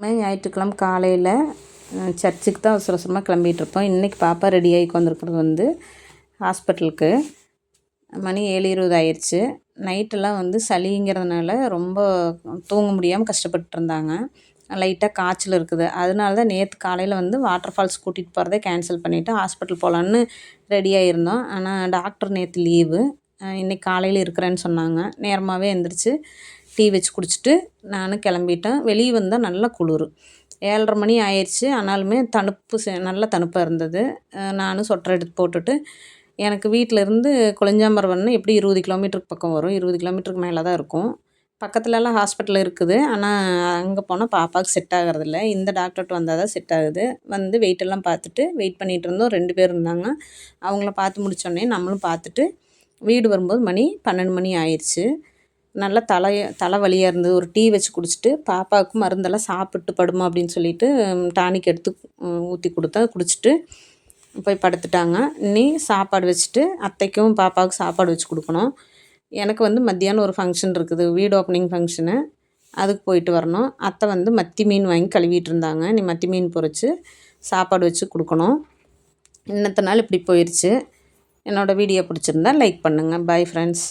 ஞாயிற்றுக்கிழமை காலையில் சர்ச்சுக்கு தான் அவசர அவசரமாக கிளம்பிகிட்ருப்போம் இன்றைக்கி பாப்பா ரெடி ஆகி வந்திருக்கிறது வந்து ஹாஸ்பிட்டலுக்கு மணி ஏழு இருபது ஆயிடுச்சு நைட்டெல்லாம் வந்து சளிங்கிறதுனால ரொம்ப தூங்க முடியாமல் கஷ்டப்பட்டு இருந்தாங்க. லைட்டாக காய்ச்சல் இருக்குது. அதனால தான் நேற்று காலையில் வந்து வாட்டர் ஃபால்ஸ் கூட்டிகிட்டு போகிறதே கேன்சல் பண்ணிவிட்டு ஹாஸ்பிட்டல் போகலான்னு ரெடியாகிருந்தோம் ஆனால் டாக்டர் நேற்று லீவு இன்றைக்கி காலையில் இருக்கிறேன்னு சொன்னாங்க. நேரமாகவே எழுந்திரிச்சு டீ வச்சு குடிச்சிட்டு நானும் கிளம்பிட்டேன். வெளியே வந்தால் நல்லா குளிர். ஏழ்ரை மணி ஆயிடுச்சு ஆனாலுமே தணுப்பு செ நல்ல தணுப்பாக இருந்தது. நானும் சொட்டர் எடுத்து போட்டுட்டு எனக்கு வீட்டிலேருந்து கொளிஞ்சாம்பரம் வரணும் எப்படி இருபது கிலோமீட்டருக்கு பக்கம் வரும். இருபது கிலோமீட்டருக்கு மேலே தான் இருக்கும். பக்கத்துலலாம் ஹாஸ்பிட்டல் இருக்குது. ஆனால் அங்கே போனால் பாப்பாவுக்கு செட் ஆகிறதில்ல. இந்த டாக்டர்கிட்ட வந்தால் தான் செட் ஆகுது. வந்து வெயிட்டெல்லாம் பார்த்துட்டு வெயிட் பண்ணிகிட்டு இருந்தோம். ரெண்டு பேர் இருந்தாங்க. அவங்கள பார்த்து முடித்தோடனே நம்மளும் பார்த்துட்டு வீடு வரும்போது மணி பன்னெண்டு மணி ஆயிடுச்சு நல்லா தலை தலைவலியாக இருந்தது ஒரு டீ வச்சு குடிச்சிட்டு பாப்பாவுக்கு மருந்தெல்லாம் சாப்பிட்டு படுமா அப்படின்னு சொல்லிட்டு டானிக் எடுத்து ஊற்றி கொடுத்தா குடிச்சிட்டு போய் படுத்துட்டாங்க. இனி சாப்பாடு வச்சுட்டு அத்தைக்கும் பாப்பாவுக்கு சாப்பாடு வச்சு கொடுக்கணும். எனக்கு வந்து மத்தியானம் ஒரு ஃபங்க்ஷன் இருக்குது வீடு ஓப்பனிங் ஃபங்க்ஷனு அதுக்கு போயிட்டு வரணும். அத்தை வந்து மத்தி மீன் வாங்கி கழுவிட்டு இருந்தாங்க. நீ மத்தி மீன் பொறிச்சு சாப்பாடு வச்சு கொடுக்கணும். இன்னத்த நாள் இப்படி போயிடுச்சு என்னோடய வீடியோ பிடிச்சிருந்தா லைக் பண்ணுங்கள் பாய் ஃப்ரெண்ட்ஸ்